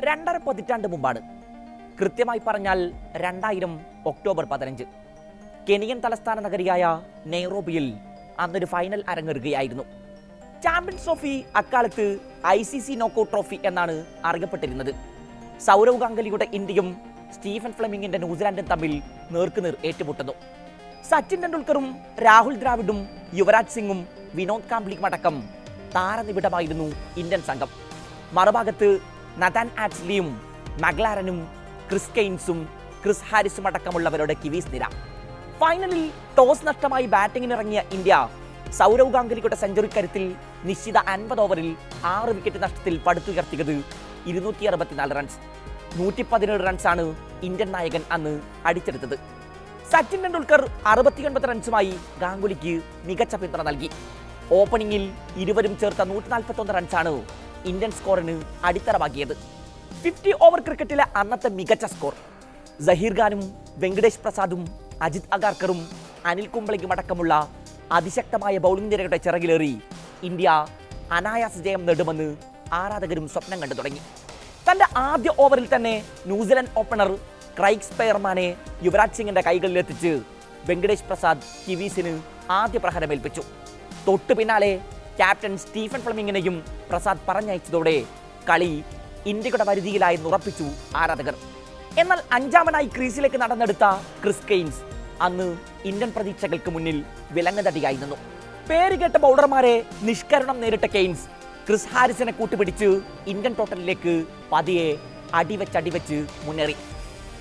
രണ്ടര പതിറ്റാണ്ട് മുമ്പാണ്. കൃത്യമായി പറഞ്ഞാൽ രണ്ടായിരം ഒക്ടോബർ പതിനഞ്ച്. കെനിയൻ തലസ്ഥാന നഗരിയായ നെയ്റോബിയിൽ അന്നൊരു ഫൈനൽ അരങ്ങേറുകയായിരുന്നു. ചാമ്പ്യൻസ് ട്രോഫി അക്കാലത്ത് I C C knockout trophy എന്നാണ് അറിയപ്പെട്ടിരുന്നത്. സൗരവ് ഗാംഗലിയുടെ ഇന്ത്യയും സ്റ്റീഫൻ ഫ്ലെമിംഗിന്റെ ന്യൂസിലാൻഡും തമ്മിൽ നേർക്കുനേർ ഏറ്റുമുട്ടുന്നു. സച്ചിൻ ടെണ്ടുൽക്കറും രാഹുൽ ദ്രാവിഡും യുവരാജ് സിംഗും വിനോദ് കാംബ്ലിയും അടക്കം താരനിബിഡമായിരുന്നു ഇന്ത്യൻ സംഘം. മറുഭാഗത്ത് നതാൻ ആറ്റ്ലിയും മഗ്ലാരനും ക്രിസ് കെയ്ൻസും ക്രിസ് ഹാരിസും അടക്കമുള്ളവരുടെ കിവീസ് നിര ഫൈനലിൽ ടോസ് നഷ്ടമായി ബാറ്റിംഗിനിറങ്ങിയ ഇന്ത്യ സൗരവ് ഗാംഗുലിയുടെ സെഞ്ചുറി കരുത്തിൽ നിശ്ചിത അൻപത് ഓവറിൽ ആറ് വിക്കറ്റ് നഷ്ടത്തിൽ പടുത്തുയർത്തിയത് ഇരുന്നൂറ്റി അറുപത്തിനാല് റൺസ് നൂറ്റി പതിനേഴ് റൺസാണ് ഇന്ത്യൻ നായകൻ അന്ന് അടിച്ചെടുത്തത്. സച്ചിൻ ടെണ്ടുൽക്കർ അറുപത്തിയൊൻപത് റൺസുമായി ഗാംഗുലിക്ക് മികച്ച പിന്തുണ നൽകി. ഓപ്പണിംഗിൽ ഇരുവരും ചേർത്ത നൂറ്റി നാൽപ്പത്തൊന്ന് റൺസാണ് ഇന്ത്യൻ സ്കോറിന് അടിത്തറവാക്കിയത്. ഫിഫ്റ്റി ഓവർ ക്രിക്കറ്റിലെ അന്നത്തെ മികച്ച സ്കോർ. സഹീർ ഖാനും വെങ്കടേഷ് പ്രസാദും അജിത് അഗാർക്കറും അനിൽ കുംബ്ലയ്ക്കും അടക്കമുള്ള അതിശക്തമായ ബൗളിംഗ് നിരയുടെ ചിറകിലേറി ഇന്ത്യ അനായാസ ജയം നേടുമെന്ന് ആരാധകരും സ്വപ്നം കണ്ടു തുടങ്ങി. തന്റെ ആദ്യ ഓവറിൽ തന്നെ ന്യൂസിലൻഡ് ഓപ്പണർ ക്രൈഗ് സ്പെയർമാനെ യുവരാജ് സിംഗിന്റെ കൈകളിലെത്തിച്ച് വെങ്കടേഷ് പ്രസാദ് കിവീസിന് ആദ്യ പ്രഹരമേൽപ്പിച്ചു. തൊട്ടു പിന്നാലെ ക്യാപ്റ്റൻ സ്റ്റീഫൻ ഫ്ലമിങ്ങിനെയും പ്രസാദ് പറഞ്ഞയച്ചതോടെ കളി ഇന്ത്യയുടെ പരിധിയിലായെന്ന് ഉറപ്പിച്ചു ആരാധകർ. എന്നാൽ അഞ്ചാമനായി ക്രീസിലേക്ക് നടന്നെടുത്ത ക്രിസ് കെയ്ൻസ് അന്ന് ഇന്ത്യൻ പ്രതീക്ഷകൾക്ക് മുന്നിൽ വിലങ്ങതടിയായി നിന്നു. പേരുകേട്ട ബൗളർമാരെ നിഷ്കരണം നേരിട്ട കെയ്ൻസ് ക്രിസ് ഹാരിസിനെ കൂട്ടുപിടിച്ച് ഇന്ത്യൻ ടോട്ടലിലേക്ക് പതിയെ അടിവെച്ചടിവെച്ച് അടിവെച്ച് മുന്നേറി.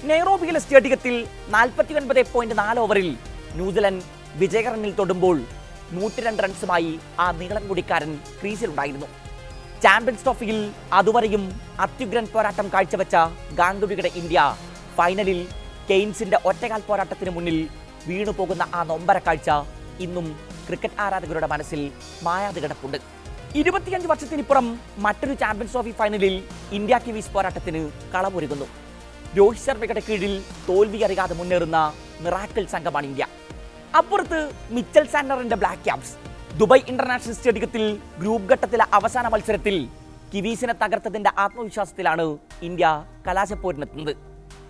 നെയ്റോബിയിലെ സ്റ്റേഡിയത്തിൽ നാൽപ്പത്തി ഒൻപത് പോയിന്റ് നാല് ഓവറിൽ ന്യൂസിലൻഡ് വിജയകരനിൽ തൊടുമ്പോൾ നൂറ്റി രണ്ട് റൺസുമായി ആ നീളം കുടിക്കാരൻ ക്രീസിലുണ്ടായിരുന്നു. ചാമ്പ്യൻസ് ട്രോഫിയിൽ അതുവരെയും അത്യുഗ്രൻ പോരാട്ടം കാഴ്ചവെച്ച ഗാംഗുലിയുടെ ഇന്ത്യ ഫൈനലിൽ കെയ്ൻസിന്റെ ഒറ്റകാൽ പോരാട്ടത്തിന് മുന്നിൽ വീണു പോകുന്ന ആ നൊമ്പര കാഴ്ച ഇന്നും ക്രിക്കറ്റ് ആരാധകരുടെ മനസ്സിൽ മായാതെ കിടപ്പുണ്ട് ഇരുപത്തിയഞ്ച് വർഷത്തിനിപ്പുറം മറ്റൊരു ചാമ്പ്യൻസ് ട്രോഫി ഫൈനലിൽ ഇന്ത്യ കിവീസ് പോരാട്ടത്തിന് കളമൊരുങ്ങുന്നു രോഹിത് ശർമ്മയുടെ കീഴിൽ തോൽവി അറിയാതെ മുന്നേറുന്ന മിറാക്കിൾ സംഘമാണ് ഇന്ത്യ. അപ്പുറത്ത് മിച്ചൽ സാൻഡറിന്റെ ബ്ലാക്ക് ക്യാപ്സ്. ദുബായ് ഇന്റർനാഷണൽ സ്റ്റേഡിയത്തിൽ ഗ്രൂപ്പ് ഘട്ടത്തിലെ അവസാന മത്സരത്തിൽ കിവീസിനെ തകർത്തതിന്റെ ആത്മവിശ്വാസത്തിലാണ് ഇന്ത്യ കലാശപ്പോരിനെത്തുന്നത്.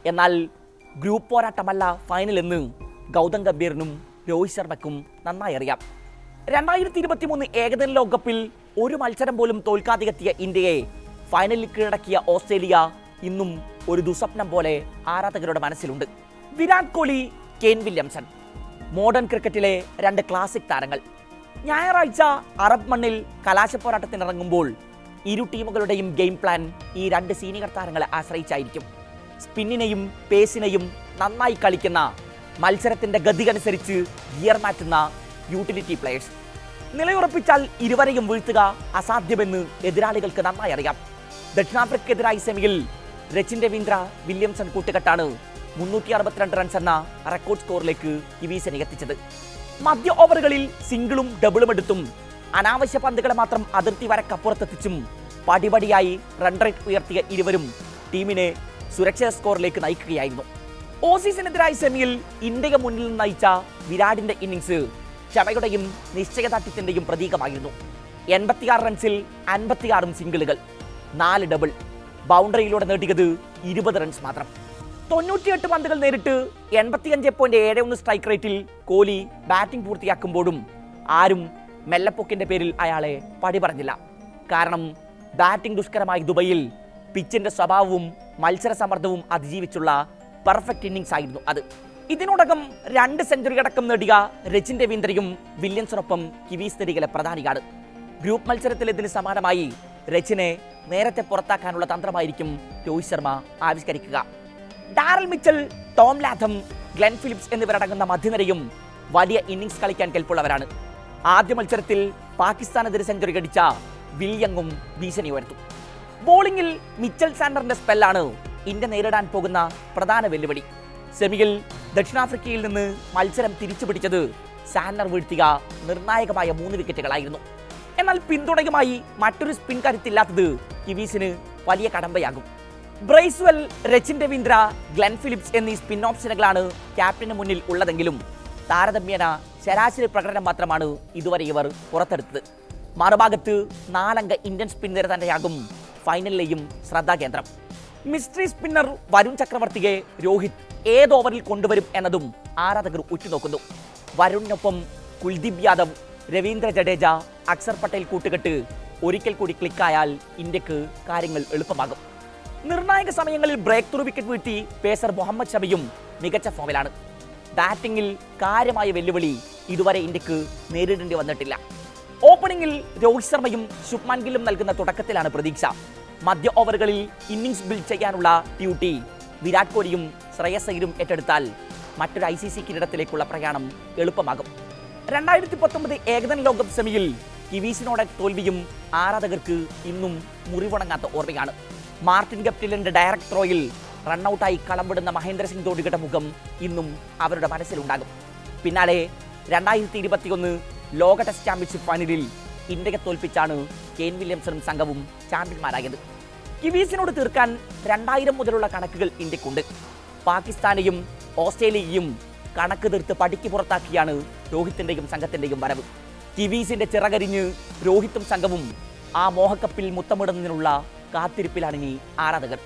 എന്നാൽ ഗ്രൂപ്പ് പോരാട്ടമല്ല ഫൈനൽ എന്ന് ഗൗതം ഗംഭീറിനും രോഹിത് ശർമ്മയ്ക്കും നന്നായി അറിയാം. രണ്ടായിരത്തി ഇരുപത്തി മൂന്ന് ഏകദിന ലോകകപ്പിൽ ഒരു മത്സരം പോലും തോൽക്കാതെത്തിയ ഇന്ത്യയെ ഫൈനലിൽ കീഴടക്കിയ ഓസ്ട്രേലിയ ഇന്നും ഒരു ദുസ്വപ്നം പോലെ ആരാധകരുടെ മനസ്സിലുണ്ട്. Virat Kohli Kane Williamson. Modern ക്രിക്കറ്റിലെ രണ്ട് ക്ലാസിക് താരങ്ങൾ. ഞായറാഴ്ച അറബ് മണ്ണിൽ കലാശപ്പോരാട്ടത്തിനിറങ്ങുമ്പോൾ ഇരു ടീമുകളുടെയും ഗെയിം പ്ലാൻ ഈ രണ്ട് സീനിയർ താരങ്ങളെ ആശ്രയിച്ചായിരിക്കും. സ്പിന്നിനെയും പേസിനെയും നന്നായി കളിക്കുന്ന മത്സരത്തിന്റെ ഗതികനുസരിച്ച് ഗിയർ മാറ്റുന്ന യൂട്ടിലിറ്റി പ്ലെയേഴ്സ് നിലയുറപ്പിച്ചാൽ ഇരുവരെയും വീഴ്ത്തുക അസാധ്യമെന്ന് എതിരാളികൾക്ക് നന്നായി അറിയാം. ദക്ഷിണാഫ്രിക്കെതിരായ സെമിയിൽ രച്ചിൻ രവീന്ദ്ര വില്യംസൺ കൂട്ടുകെട്ടാണ് മുന്നൂറ്റി അറുപത്തിരണ്ട് റൺസ് എന്ന റെക്കോർഡ് സ്കോറിലേക്ക് കിവീസിനെ എത്തിച്ചത് മധ്യ ഓവറുകളിൽ സിംഗിളും ഡബിളും എടുത്തും അനാവശ്യ പന്തുകളെ മാത്രം അതിർത്തി വരക്കപ്പുറത്തെത്തിച്ചും പടിപടിയായി റൺ റേറ്റ് ഉയർത്തിയ ഇരുവരും ടീമിനെ സുരക്ഷിത സ്കോറിലേക്ക് നയിക്കുകയായിരുന്നു. ഓസീസിനെതിരായ സെമിയിൽ ഇന്ത്യയ്ക്ക് മുന്നിൽ നിന്ന് നയിച്ച വിരാടിന്റെ ഇന്നിംഗ്സ് ക്ഷമയുടെയും നിശ്ചയദാർഢ്യത്തിന്റെയും പ്രതീകമായിരുന്നു. എൺപത്തിയാറ് റൺസിൽ അൻപത്തിയാറും സിംഗിളുകൾ നാല് ഡബിൾ ബൗണ്ടറിയിലൂടെ നേടിയത് ഇരുപത് റൺസ് മാത്രം. തൊണ്ണൂറ്റിയെട്ട് പന്തുകൾ നേരിട്ട് എൺപത്തിയഞ്ച് പോയിന്റ് ഏഴ് ഒന്ന് സ്ട്രൈക്ക് റേറ്റിൽ കോഹ്ലി ബാറ്റിംഗ് പൂർത്തിയാക്കുമ്പോഴും ആരും മെല്ലപ്പൊക്കിന്റെ പേരിൽ അയാളെ പടി പറഞ്ഞില്ല. കാരണം ബാറ്റിംഗ് ദുഷ്കരമായി ദുബൈയിൽ പിച്ചിന്റെ സ്വഭാവവും മത്സര സമ്മർദ്ദവും അതിജീവിച്ചുള്ള പെർഫെക്റ്റ് ഇന്നിങ്സ് ആയിരുന്നു അത്. ഇതിനോടകം രണ്ട് സെഞ്ചുറി അടക്കം നേടിയ രജിൻ രവീന്ദ്രയും വില്യംസിനൊപ്പം കിവീസ് തിരികെ പ്രധാനിയാണ്. ഗ്രൂപ്പ് മത്സരത്തിൽ ഇതിന് സമാനമായി രജിനെ നേരത്തെ പുറത്താക്കാനുള്ള തന്ത്രമായിരിക്കും Rohit Sharma ആവിഷ്കരിക്കുക. Daryl Mitchell Tom Latham Glenn Phillips എന്നിവരടങ്ങുന്ന മധ്യനിരയും വലിയ ഇന്നിംഗ്സ് കളിക്കാൻ കെൽപ്പുള്ളവരാണ്. ആദ്യ മത്സരത്തിൽ പാകിസ്ഥാനെതിരെ സെഞ്ചുറി കടിച്ച വില്യങ്ങും ഭീഷണി ഉയർത്തും. ബോളിംഗിൽ മിച്ചൽ സാൻഡറിന്റെ സ്പെല്ലാണ് ഇന്ത്യ നേരിടാൻ പോകുന്ന പ്രധാന വെല്ലുവിളി. സെമിയിൽ ദക്ഷിണാഫ്രിക്കയിൽ നിന്ന് മത്സരം തിരിച്ചു പിടിച്ചത് സാൻഡർ വീഴ്ത്തിയ നിർണായകമായ മൂന്ന് വിക്കറ്റുകളായിരുന്നു എന്നാൽ പിന്തുണയുമായി മറ്റൊരു സ്പിൻ കരുത്തില്ലാത്തത് കിവീസിന് വലിയ കടമ്പയാകും. Bracewell Rachin Ravindra Glenn Phillips എന്നീ സ്പിൻ ഓപ്ഷനുകളാണ് ക്യാപ്റ്റന് മുന്നിൽ ഉള്ളതെങ്കിലും താരതമ്യേന ശരാശരി പ്രകടനം മാത്രമാണ് ഇതുവരെ ഇവർ പുറത്തെടുത്തത്. മറുഭാഗത്ത് നാലംഗ ഇന്ത്യൻ സ്പിൻ നിര തന്നെയാകും ഫൈനലിലെയും ശ്രദ്ധാകേന്ദ്രം മിസ്റ്ററി സ്പിന്നർ വരുൺ ചക്രവർത്തിയെ രോഹിത് ഏത് ഓവറിൽ കൊണ്ടുവരും എന്നതും ആരാധകർ ഉറ്റുനോക്കുന്നു. വരുണിനൊപ്പം കുൽദീപ് യാദവ് രവീന്ദ്ര ജഡേജ അക്സർ പട്ടേൽ കൂട്ടുകെട്ട് ഒരിക്കൽ കൂടി ക്ലിക്കായാൽ ഇന്ത്യയ്ക്ക് കാര്യങ്ങൾ എളുപ്പമാകും. നിർണായക സമയങ്ങളിൽ ബ്രേക്ക് ത്രൂ വിക്കറ്റ് വീഴ്ത്തി പേസർ മുഹമ്മദ് ഷമിയും മികച്ച ഫോമിലാണ് ബാറ്റിംഗിൽ കാര്യമായ വെല്ലുവിളി ഇതുവരെ ഇന്ത്യയ്ക്ക് നേരിടേണ്ടി വന്നിട്ടില്ല. ഓപ്പണിംഗിൽ രോഹിത് ശർമ്മയും ശുഭ്മാൻ ഗില്ലും നൽകുന്ന തുടക്കത്തിലാണ് പ്രതീക്ഷ. മധ്യ ഓവറുകളിൽ ഇന്നിംഗ്സ് ബിൽഡ് ചെയ്യാനുള്ള ഡ്യൂട്ടി വിരാട് കോഹ്ലിയും ശ്രേയസ് ഏറ്റെടുത്താൽ മറ്റൊരു ഐ സി സി കിരീടത്തിലേക്കുള്ള പ്രയാണം എളുപ്പമാകും. രണ്ടായിരത്തി പത്തൊമ്പത് ഏകദിന ലോകകപ്പ് സെമിയിൽ കിവീസിനോട് തോൽവിയും ആരാധകർക്ക് ഇന്നും മുറിവുണങ്ങാത്ത ഓർമ്മയാണ്. മാർട്ടിൻ ഗപ്റ്റിലിന്റെ ഡയറക്ട് ത്രോയിൽ റണ്ണൌട്ടായി കളമ്പിടുന്ന മഹേന്ദ്ര സിംഗ് ധോണിയുടെ മുഖം ഇന്നും അവരുടെ മനസ്സിലുണ്ടാകും. പിന്നാലെ രണ്ടായിരത്തി ഇരുപത്തിയൊന്ന് ലോക ടെസ്റ്റ് ചാമ്പ്യൻഷിപ്പ് ഫൈനലിൽ ഇന്ത്യയെ തോൽപ്പിച്ചാണ് കെയിൻ വില്യംസണും സംഘവും ചാമ്പ്യന്മാരായത്. കിവീസിനോട് തീർക്കാൻ രണ്ടായിരം മുതലുള്ള കണക്കുകൾ ഇന്ത്യക്കുണ്ട്. പാകിസ്ഥാനെയും ഓസ്ട്രേലിയയും കണക്ക് തീർത്ത് പടിക്ക് പുറത്താക്കിയാണ് രോഹിത്തിന്റെയും സംഘത്തിന്റെയും വരവ്. കിവീസിന്റെ ചിറകരിഞ്ഞ് രോഹിത്തും സംഘവും ആ മോഹക്കപ്പിൽ മുത്തമിടുന്നതിനുള്ള കാത്തിരിപ്പിലാണ് ഇനി ആരാധകർ.